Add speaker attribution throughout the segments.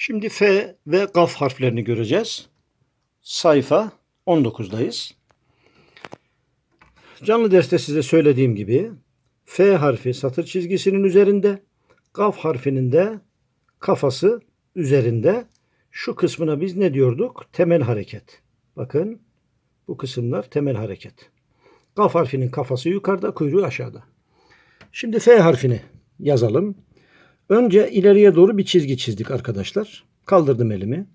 Speaker 1: Şimdi F ve Gaf harflerini göreceğiz. Sayfa 19'dayız. Canlı derste size söylediğim gibi F harfi satır çizgisinin üzerinde, Gaf harfinin de kafası üzerinde. Şu kısmına biz ne diyorduk? Temel hareket. Bakın bu kısımlar temel hareket. Gaf harfinin kafası yukarıda, kuyruğu aşağıda. Şimdi F harfini yazalım. Önce ileriye doğru bir çizgi çizdik arkadaşlar. Kaldırdım elimi.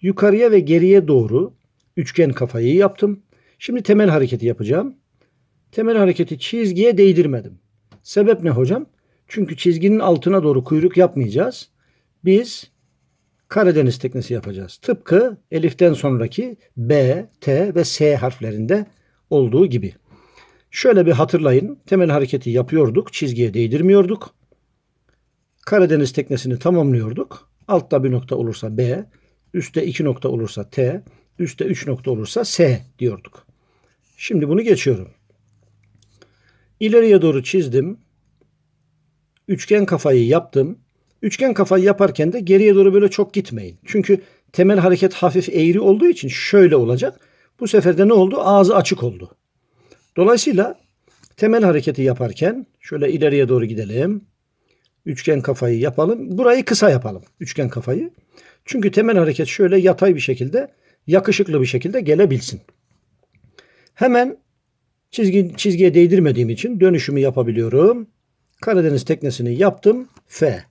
Speaker 1: Yukarıya ve geriye doğru üçgen kafayı yaptım. Şimdi temel hareketi yapacağım. Temel hareketi çizgiye değdirmedim. Sebep ne hocam? Çünkü çizginin altına doğru kuyruk yapmayacağız. Biz Karadeniz teknesi yapacağız. Tıpkı eliften sonraki B, T ve S harflerinde olduğu gibi. Şöyle bir hatırlayın. Temel hareketi yapıyorduk. Çizgiye değdirmiyorduk. Karadeniz teknesini tamamlıyorduk. Altta bir nokta olursa B, üstte iki nokta olursa T, üstte üç nokta olursa S diyorduk. Şimdi bunu geçiyorum. İleriye doğru çizdim. Üçgen kafayı yaptım. Üçgen kafayı yaparken de geriye doğru böyle çok gitmeyin. Çünkü temel hareket hafif eğri olduğu için şöyle olacak. Bu sefer de ne oldu? Ağzı açık oldu. Dolayısıyla temel hareketi yaparken şöyle ileriye doğru gidelim. Üçgen kafayı yapalım. Burayı kısa yapalım. Üçgen kafayı. Çünkü temel hareket şöyle yatay bir şekilde, yakışıklı bir şekilde gelebilsin. Hemen çizgi, çizgiye değdirmediğim için dönüşümü yapabiliyorum. Karadeniz teknesini yaptım. F.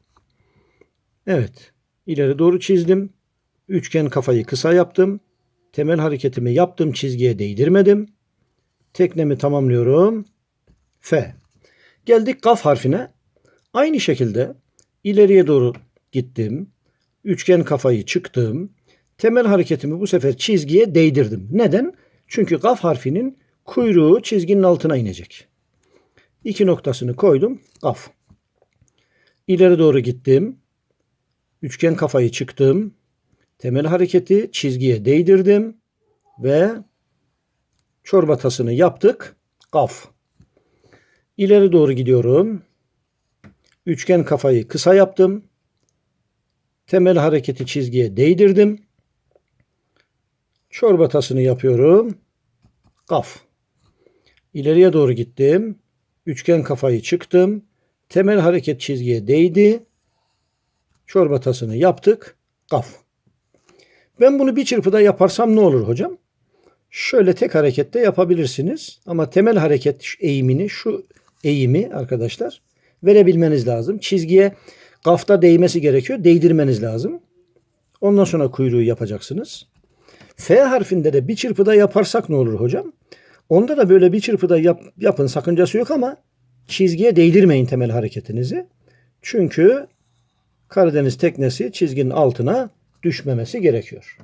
Speaker 1: Evet. İleri doğru çizdim. Üçgen kafayı kısa yaptım. Temel hareketimi yaptım. Çizgiye değdirmedim. Teknemi tamamlıyorum. F. Geldik kaf harfine. Aynı şekilde ileriye doğru gittim. Üçgen kafayı çıktım. Temel hareketimi bu sefer çizgiye değdirdim. Neden? Çünkü kaf harfinin kuyruğu çizginin altına inecek. İki noktasını koydum. Kaf. İleri doğru gittim. Üçgen kafayı çıktım. Temel hareketi çizgiye değdirdim. Ve çorba tasını yaptık. Kaf. İleri doğru gidiyorum. Üçgen kafayı kısa yaptım. Temel hareketi çizgiye değdirdim. Çorba tasını yapıyorum. Kaf. İleriye doğru gittim. Üçgen kafayı çıktım. Temel hareket çizgiye değdi. Çorba tasını yaptık. Kaf. Ben bunu bir çırpıda yaparsam ne olur hocam? Şöyle tek harekette yapabilirsiniz. Ama temel hareket eğimini, şu eğimi arkadaşlar verebilmeniz lazım. Çizgiye kafta değmesi gerekiyor. Değdirmeniz lazım. Ondan sonra kuyruğu yapacaksınız. F harfinde de bir çırpıda yaparsak ne olur hocam? Onda da böyle bir çırpıda yap, yapın sakıncası yok ama çizgiye değdirmeyin temel hareketinizi. Çünkü Karadeniz teknesi çizginin altına düşmemesi gerekiyor.